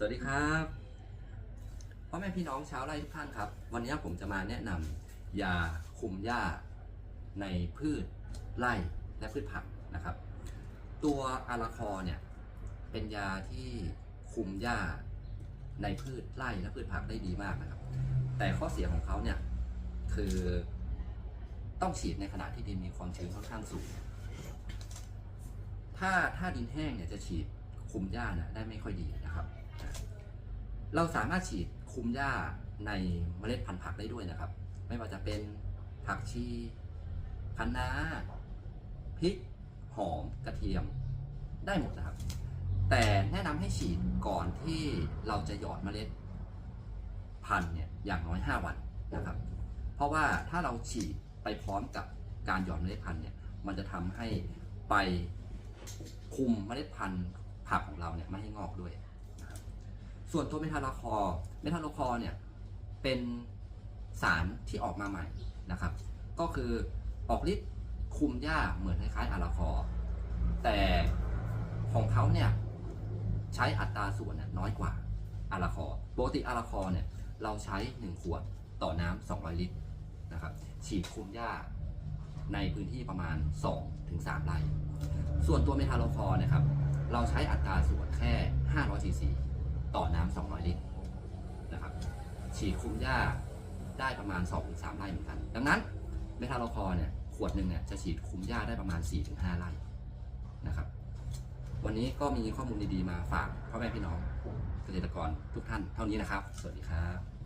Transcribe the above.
สวัสดีครับพ่อแม่พี่น้องชาวไร่ทุกท่านครับ วันนี้ผมจะมาแนะนำยาคุมหญ้าในพืชไร่และพืชผักนะครับ ตัวอาราคอเนี่ยเป็นยาที่คุมหญ้าในพืชไร่และพืชผักได้ดีมากนะครับ แต่ข้อเสียของเขาเนี่ยคือต้องฉีดในขณะที่ดินมีความชื้นค่อนข้างสูง ถ้าถ้าดินแห้งเนี่ยจะฉีดคุมหญ้าเนี่ยได้ไม่ค่อยดีนะครับ เราสามารถฉีดคุมหญ้าในเมล็ดพันธุ์ผักได้ด้วยนะครับ ไม่ว่าจะเป็นผักชีคะน้าพริก หอม กระเทียม ได้หมดนะครับ แต่แนะนำให้ฉีดก่อนที่เราจะหยอดเมล็ดพันธุ์เนี่ยอย่างน้อย 5 วันนะครับ เพราะว่าถ้าเราฉีดไปพร้อมกับการหยอดเมล็ดพันธุ์เนี่ย มันจะทำให้ไปคุมเมล็ดพันธุ์ผักของเราเนี่ยไม่ให้งอกด้วย ส่วนตัวเมทาลคอร์เมทาลคอร์เนี่ยเป็นสารที่ออกมาใหม่นะครับ ก็คือออกฤทธิ์คุมหญ้าเหมือนคล้ายๆอาราคอร์แต่ของเขาเนี่ยใช้อัตราส่วนน้อยกว่าอาราคอร์ปกติอาราคอร์เนี่ยเราใช้ 1 ขวดต่อน้ำ200 ลิตรนะครับฉีดคุมหญ้าในพื้นที่ประมาณ 2-3 ไร่ ส่วนตัวเมทาโลคอร์นะครับ เราใช้อัตราส่วนแค่ 500ซีซี ต่อน้ำ200 ลิตรนะครับ ฉีดคุมหญ้าได้ประมาณ 2-3 ไร่เหมือนกัน ดังนั้นเมทาโลคอร์เนี่ยขวดหนึ่งเนี่ยจะฉีดคุมหญ้าได้ประมาณ 4-5 ไร่นะครับ วันนี้ก็มีข้อมูลดีๆมาฝากพ่อแม่พี่น้องเกษตรกรทุกท่านเท่านี้นะครับ สวัสดีครับ